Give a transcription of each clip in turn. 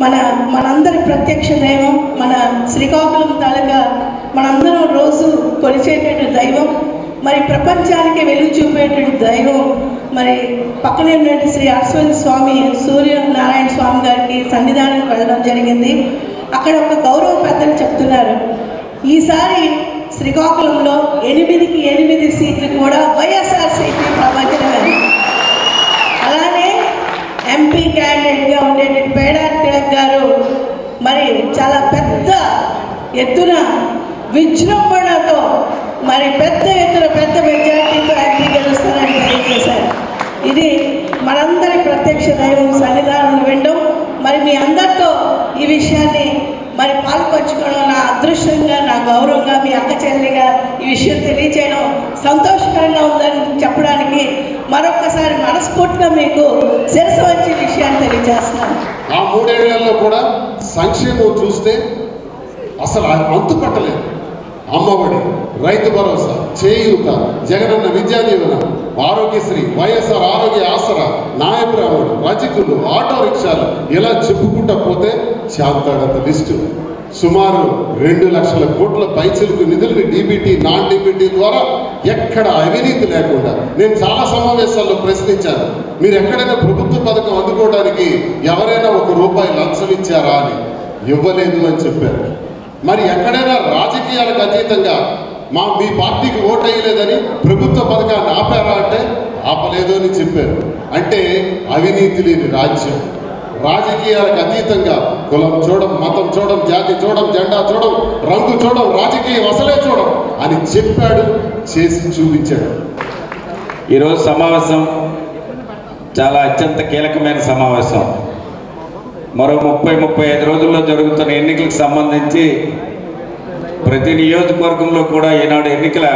మన మనందరి ప్రత్యక్ష దైవం మన శ్రీకాకుళం తాలూకా మనందరం రోజు కొలిచేటువంటి దైవం మరి ప్రపంచానికి వెలుగు చూపేటువంటి దైవం మరి పక్కనే ఉన్నటువంటి శ్రీ అశ్వతి స్వామి సూర్య నారాయణ స్వామి గారికి సన్నిధానం వెళ్ళడం జరిగింది. అక్కడ ఒక గౌరవ పెద్దలు చెప్తున్నారు. ఈసారి శ్రీకాకుళంలో ఎనిమిదికి ఎనిమిది సీట్లు కూడా వైఎస్ఆర్సీపీ సీట్లు ఎంపీ క్యాండిడేట్గా ఉండేటువంటి పేడా తిలక్ గారు. మరి చాలా పెద్ద ఎత్తున విజృంభణతో మరి పెద్ద ఎత్తున పెద్ద మెజార్టీతో ఎంపీ గెలుస్తారని తెలియజేశారు. ఇది మనందరి ప్రత్యక్ష దైవం సన్నిధానం వినడం. మరి మీ అందరితో ఈ విషయాన్ని పంచుకోవడం నా అదృష్టంగా నా గౌరవంగా మీ అక్క చెల్లిగా ఈ విషయం తెలియచేయడం సంతోషకరంగా ఉందని చెప్పడానికి మరొకసారి మనస్ఫూర్తిగా మీకు శిరస వచ్చే విషయాన్ని తెలియజేస్తున్నాను. ఆ మూడేళ్ళలో కూడా సంక్షేమం చూస్తే అసలు అంతు పట్టలేదు అమ్మఒడి రైతు భరోసా చేయూత జగనన్న విద్యా దీవెన ఆరోగ్యశ్రీ వైఎస్ఆర్ ఆరోగ్య ఆసరా నాయబ్రాహ్మణుడు రజకులు ఆటో రిక్షాలు ఇలా చెప్పుకుంటా పోతే చాంతాడంత లిస్టు. సుమారు రెండు లక్షల కోట్ల పైసలకు నిధులు డీబీటీ నాన్ డీబీటీ ద్వారా ఎక్కడ అవినీతి లేకుండా నేను చాలా సమావేశాల్లో ప్రశ్నించాను. మీరు ఎక్కడైనా ప్రభుత్వ పథకం అందుకోవడానికి ఎవరైనా ఒక రూపాయి లంచం ఇచ్చారా అని. ఇవ్వలేదు అని చెప్పారు. మరి ఎక్కడైనా రాజకీయాలకు అతీతంగా మా మీ పార్టీకి ఓటు వేయలేదని ప్రభుత్వ పథకాన్ని ఆపారా అంటే ఆపలేదు అని చెప్పారు. అంటే అవినీతి లేని రాజ్యం. రాజకీయాలకు అతీతంగా కులం చూడం మతం చూడం జాతి చూడం జెండా చూడం రంగు చూడం రాజకీయం అసలే చూడం అని చెప్పాడు చేసి చూపించాడు. ఈరోజు సమావేశం చాలా అత్యంత కీలకమైన సమావేశం. మరో ముప్పై ముప్పై ఐదు రోజుల్లో జరుగుతున్న ఎన్నికలకు సంబంధించి ప్రతి నియోజకవర్గంలో కూడా ఈనాడు ఎన్నికల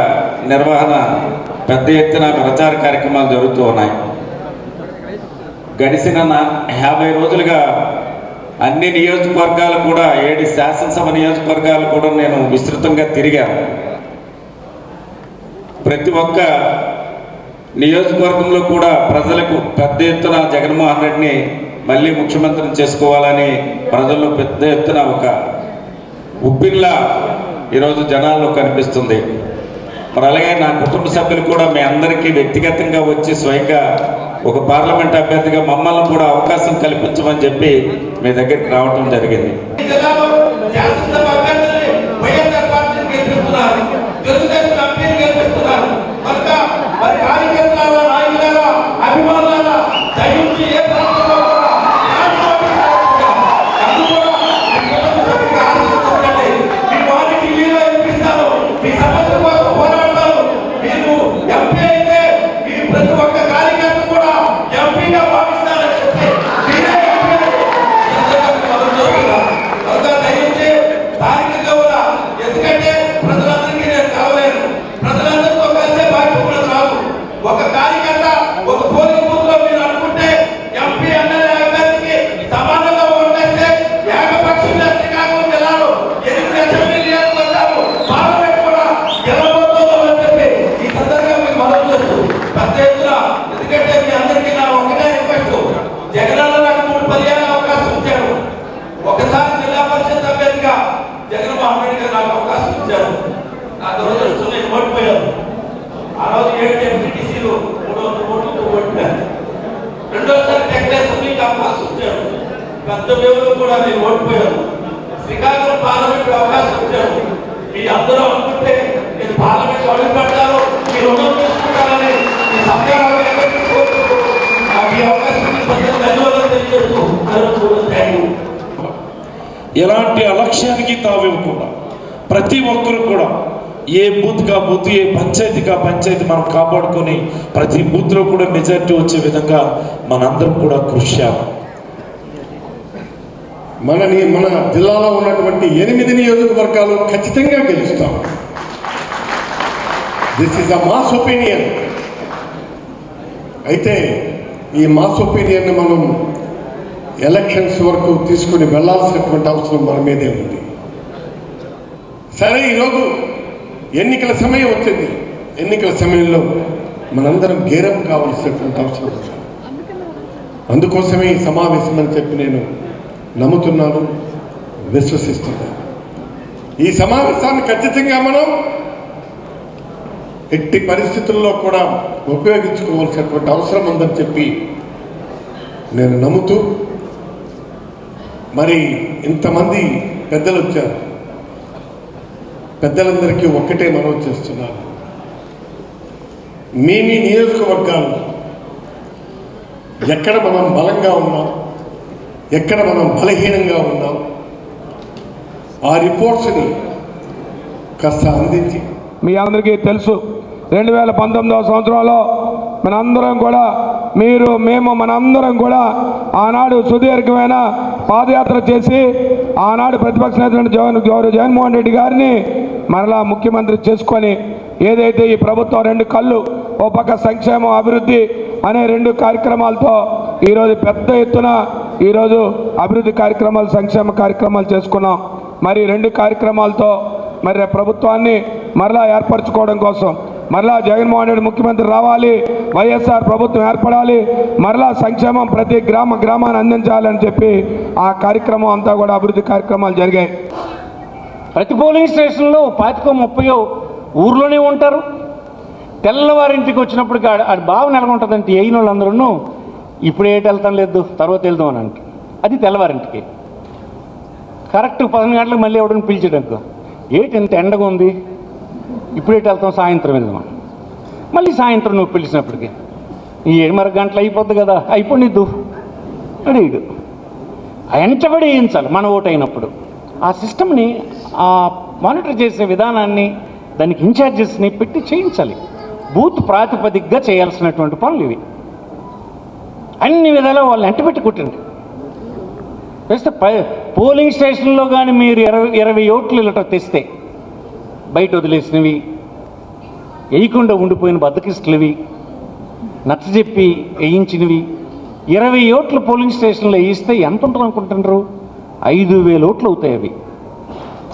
నిర్వహణ పెద్ద ఎత్తున ప్రచార కార్యక్రమాలు జరుగుతూ ఉన్నాయి. గడిచిన యాభై రోజులుగా అన్ని నియోజకవర్గాలు కూడా ఏడు శాసనసభ నియోజకవర్గాలు కూడా నేను విస్తృతంగా తిరిగాను. ప్రతి ఒక్క నియోజకవర్గంలో కూడా ప్రజలకు పెద్ద ఎత్తున జగన్మోహన్ రెడ్డిని మళ్ళీ ముఖ్యమంత్రిని చేసుకోవాలని ప్రజల్లో పెద్ద ఎత్తున ఒక ఉప్పిన్లా ఈరోజు జనాల్లో కనిపిస్తుంది. మరి అలాగే నా కుటుంబ సభ్యులు కూడా మీ అందరికీ వ్యక్తిగతంగా వచ్చి స్వయంగా ఒక పార్లమెంట్ అభ్యర్థిగా మమ్మల్ని కూడా అవకాశం కల్పించమని చెప్పి మీ దగ్గరికి రావటం జరిగింది జిల్లాలో శాసనసభ అభ్యర్థుల్ని వైఎస్ఆర్ పార్టీని గెలిపిస్తున్నారు తెలుగుదేశం ఎంపీని గెలిపిస్తున్నారు కనుక మరి కార్యకర్తలారా నాయకులారా అభిమానులారా దయించి ఏ ప్రాంతంలో కూడా రాజకీయ అది కూడా మీ కుటుంబ సభ్యులకు ఆలోచించండి. మీ వారిని టీవీలో వినిపిస్తారు. మీ సమస్యల కోసం పోరాడతారు. మీరు ఎంపీ అయితే మీ ప్రతి ఒక్క కార్యకర్త కూడా ఎంపీగా భావిస్తారని చెప్పి మీరే ఎంపీ ఎంతగానో మనం చూస్తున్నాం. కనుక దయించి స్థానికంగా కూడా ఎందుకంటే ప్రజలందరికీ నేను కలవలేను ప్రజలందరితో కలిసే భాగ్యం కూడా రాదు ఒక కార్యకర్త ఒక పోలింగ్ బూత్లో మీరు అనుకుంటే ఎంపీ ఎమ్మెల్యే అభ్యర్థికి సమానంగా ఓటేస్తే ఏకపక్షంగా శ్రీకాకుళం జిల్లాలో ఎనిమిది అసెంబ్లీ నియోజకవర్గాలు పార్లమెంట్ కూడా గెలవబోతుందో అని చెప్పి ఈ సందర్భంగా మీకు మనం చేస్తూ పెద్ద ఎత్తున ఎందుకంటే మీ అందరికీ నా ఒకటే రిక్వెస్ట్ జగనన్న నాకు మూడు పర్యాలు అవకాశం ఇచ్చారు ఒకసారి జిల్లా పరిషత్ అభ్యర్థిగా జగన్మోహన్ రెడ్డి గారు నాకు అవకాశం ఇచ్చారు నా దురదృష్టం నేను ఓడిపోయాను ఆ రోజు ఏడు ఎంపీటీసీలు మూడు వందల ఓట్లతో ఓడిపోయాను రెండోసారి వెంకటేశ్వరికి అవకాశం ఇచ్చారు పెద్ద వేవులు కూడా నేను ఓడిపోయాను శ్రీకాకుళం పార్లమెంట్ అవకాశం ఇచ్చారు మీ అందరూ అనుకుంటే నేను పార్లమెంట్ అడుగు పెడతాను మీరు రుణం తీసుకుంటానని మీ సంస్కారాలు నాకు ఈ అవకాశం ధన్యవాదాలు తెలియజేస్తూ ఎలాంటి అలక్ష్యానికి తావివ్వకుండా ప్రతి ఒక్కరు కూడా ఏ బూత్గా బూత్ ఏ పంచాయతీగా పంచాయతీ మనం కాపాడుకొని ప్రతి బూత్లో కూడా మెజార్టీ వచ్చే విధంగా మనందరం కూడా కృషి చేయాలి. మనని మన జిల్లాలో ఉన్నటువంటి ఎనిమిది నియోజకవర్గాలు ఖచ్చితంగా గెలుస్తాం. This is a mass opinion అయితే ఈ మాస్ ఒపీనియన్ని మనం ఎలక్షన్స్ వరకు తీసుకుని వెళ్ళాల్సినటువంటి అవసరం మన మీదే ఉంది. సరే ఈరోజు ఎన్నికల సమయం వచ్చింది. ఎన్నికల సమయంలో మనందరం గేరం కావాల్సినటువంటి అవసరం అందుకోసమే ఈ సమావేశం అని చెప్పి నేను నమ్ముతున్నాను విశ్వసిస్తున్నాను. ఈ సమావేశాన్ని ఖచ్చితంగా మనం ఎట్టి పరిస్థితుల్లో కూడా ఉపయోగించుకోవాల్సినటువంటి అవసరం ఉందని చెప్పి నేను నమ్ముతూ మరి ఇంతమంది పెద్దలు వచ్చారు. పెద్దలందరికీ ఒక్కటే మనం చేస్తున్నాను. మీ మీ నియోజకవర్గాల్లో ఎక్కడ మనం బలంగా ఉన్నాం? ఎక్కడ మనం బలహీనంగా ఉన్నాం ఆ రిపోర్ట్స్ని కాస్త అందించి. మీ అందరికీ తెలుసు రెండు వేల పంతొమ్మిదవ సంవత్సరంలో మనందరం కూడా మీరు మేము మనందరం కూడా ఆనాడు సుదీర్ఘమైన పాదయాత్ర చేసి ఆనాడు ప్రతిపక్ష నేత జగన్ గౌరవ జగన్మోహన్ రెడ్డి గారిని మరలా ముఖ్యమంత్రి చేసుకొని ఏదైతే ఈ ప్రభుత్వం రెండు కళ్ళు ఓ పక్క సంక్షేమం అభివృద్ధి అనే రెండు కార్యక్రమాలతో ఈరోజు పెద్ద ఎత్తున ఈరోజు అభివృద్ధి కార్యక్రమాలు సంక్షేమ కార్యక్రమాలు చేసుకున్నాం. మరి రెండు కార్యక్రమాలతో మరి ప్రభుత్వాన్ని మరలా ఏర్పరచుకోవడం కోసం మరలా జగన్మోహన్ రెడ్డి ముఖ్యమంత్రి రావాలి వైఎస్ఆర్ ప్రభుత్వం ఏర్పడాలి మరలా సంక్షేమం ప్రతి గ్రామ గ్రామాన్ని అందించాలని చెప్పి ఆ కార్యక్రమం అంతా కూడా అభివృద్ధి కార్యక్రమాలు జరిగాయి. ప్రతి పోలింగ్ స్టేషన్లో పాతికో ముప్పయో ఊర్లోనే ఉంటారు. తెల్లవారింటికి వచ్చినప్పుడు ఆడ ఆడ బాగా నెలకొంటుందంటే అయిన వాళ్ళందరూ ఇప్పుడు ఏటి వెళ్తాం లేదు తర్వాత వెళ్దాం అని అది తెల్లవారింటికి. కరెక్ట్ పదిహేను గంటలకు మళ్ళీ ఎవడని పిలిచాడనుకో ఏటి ఇంత ఎండగా ఉంది? ఇప్పుడు ఏటి వెళ్తాం? సాయంత్రం వెళ్దాం మళ్ళీ సాయంత్రం నువ్వు పిలిచినప్పటికి. ఈ ఏడుమర గంటలు అయిపోద్ది కదా అయిపోనిద్దు. అడిగాడు. వెంటబడి వేయించాలి మన ఓటు అయినప్పుడు. ఆ సిస్టమ్ని ఆ మానిటర్ చేసే విధానాన్ని దానికి ఇన్ఛార్జెస్ని పెట్టి చేయించాలి. బూత్ ప్రాతిపదికగా చేయాల్సినటువంటి పనులు ఇవి. అన్ని విధాలా వాళ్ళు అంటపెట్టి కుట్టండి. వేస్తే ప- పోలింగ్ స్టేషన్లో కానీ మీరు ఇరవై ఇరవై ఓట్లు ఇలా తెస్తే బయట వదిలేసినవి వేయకుండా ఉండిపోయిన బద్దకిస్తులవి నచ్చజెప్పి వేయించినవి ఇరవై ఓట్లు పోలింగ్ స్టేషన్లో వేయిస్తే ఎంత ఉంటుంది అనుకుంటున్నారు? ఐదు వేలు ఓట్లు అవుతాయి అవి.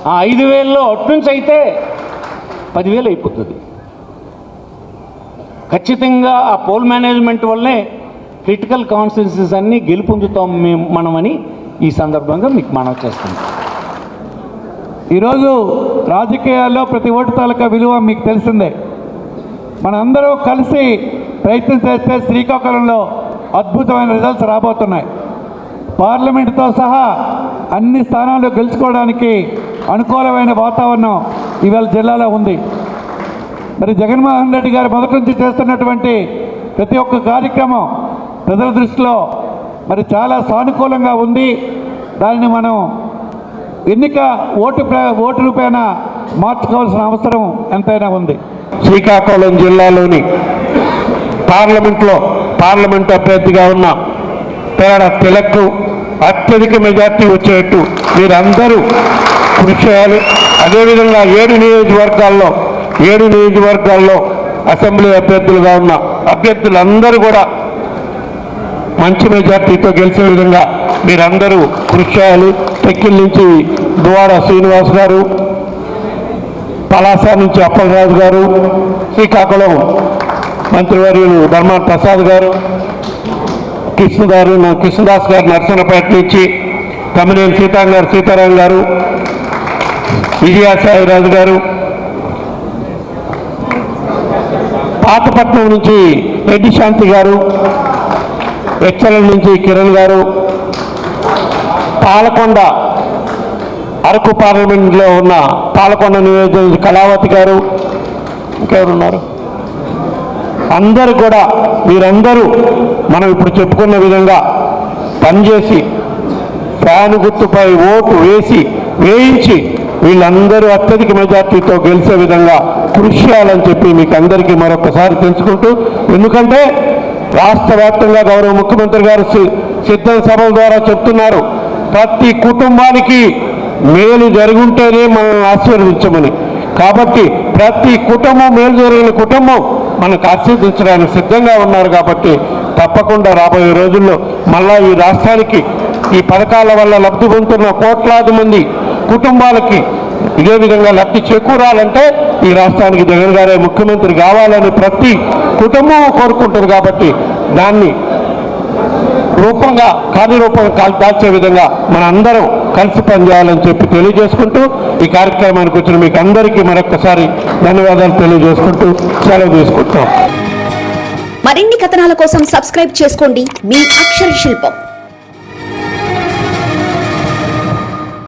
ఆ ఐదు వేలలో అట్నుంచి అయితే పదివేలు అయిపోతుంది. ఖచ్చితంగా ఆ పోల్ మేనేజ్మెంట్ వల్లే క్రిటికల్ కాన్స్టిట్యూన్సీస్ అన్నీ గెలుపొందుతాం మేము మనమని ఈ సందర్భంగా మీకు మనవి చేస్తుంది ఈరోజు రాజకీయాల్లో ప్రతి ఓటు తాలూకా విలువ మీకు తెలిసిందే. మనందరూ కలిసి ప్రయత్నం చేస్తే శ్రీకాకుళంలో అద్భుతమైన రిజల్ట్స్ రాబోతున్నాయి. పార్లమెంటుతో సహా అన్ని స్థానాలు గెలుచుకోవడానికి అనుకూలమైన వాతావరణం ఇవాళ జిల్లాలో ఉంది. మరి జగన్మోహన్ రెడ్డి గారు మొదటి నుంచి చేస్తున్నటువంటి ప్రతి ఒక్క కార్యక్రమం ప్రజల దృష్టిలో మరి చాలా సానుకూలంగా ఉంది. దానిని మనం ఎన్నిక ఓటు ఓటు రూపేణ మార్చుకోవాల్సిన అవసరం ఎంతైనా ఉంది. శ్రీకాకుళం జిల్లాలోని పార్లమెంట్లో పార్లమెంట్ అభ్యర్థిగా ఉన్న పేడ తిలక్కు అత్యధిక మెజార్టీ వచ్చేట్టు మీరందరూ కృషి చేయాలి. అదేవిధంగా ఏడు నియోజకవర్గాల్లో ఏడు నియోజకవర్గాల్లో అసెంబ్లీ అభ్యర్థులుగా ఉన్న అభ్యర్థులందరూ కూడా మంచి మెజార్టీతో గెలిచే విధంగా మీరందరూ కృషి చేయాలి టెక్కిల్ నుంచి దువాడ శ్రీనివాస్ గారు పలాస నుంచి అప్పలరాజు గారు శ్రీకాకుళం మంత్రివర్యులు ధర్మాన ప్రసాద్ గారు కృష్ణ గారు కృష్ణదాస్ గారు నరసనపేట నుంచి తమ్మినేని సీతారాం గారు సీతారాం గారు విజయాసాయిరాజు గారు పాతపట్నం నుంచి రెడ్డి శాంతి గారు ఎచ్చలం నుంచి కిరణ్ గారు? పాలకొండ అరకు పార్లమెంట్లో ఉన్న పాలకొండ నియోజకవర్గ కళావతి గారు ఇంకెవరున్నారు? అందరూ కూడా మీరందరూ మనం ఇప్పుడు చెప్పుకున్న విధంగా పనిచేసి ఫ్యాన్ గుర్తుపై ఓటు వేసి వేయించి వీళ్ళందరూ అత్యధిక మెజార్టీతో గెలిచే విధంగా కృషి చేయాలని చెప్పి మీకు అందరికీ మరొకసారి తెలుసుకుంటూ ఎందుకంటే రాష్ట్ర వ్యాప్తంగా గౌరవ ముఖ్యమంత్రి గారు సిద్ధం సభల ద్వారా చెప్తున్నారు. ప్రతి కుటుంబానికి మేలు జరుగుంటేనే మనల్ని ఆశీర్వదించమని. కాబట్టి ప్రతి కుటుంబం మేలు జరిగిన కుటుంబం మనకు ఆశీర్దించడానికి సిద్ధంగా ఉన్నారు కాబట్టి తప్పకుండా రాబోయే రోజుల్లో మళ్ళా ఈ రాష్ట్రానికి ఈ పథకాల వల్ల లబ్ధి పొందుతున్న కోట్లాది మంది కుటుంబాలకి ఇదే విధంగా లబ్ధి చేకూరాలంటే ఈ రాష్ట్రానికి జగన్ గారే ముఖ్యమంత్రి కావాలని ప్రతి కుటుంబం కోరుకుంటారు కాబట్టి దాన్ని రూపంగా కార్యరూపంగా దాల్చే విధంగా మన అందరం కలిసి పనిచేయాలని చెప్పి తెలియజేసుకుంటూ ఈ కార్యక్రమానికి వచ్చిన మీకు అందరికీ మరొకసారి ధన్యవాదాలు తెలియజేసుకుంటూ సెలవు తీసుకుంటాం మరిన్ని కథనాల కోసం సబ్స్క్రైబ్ చేసుకోండి మీ అక్షర శిల్పం.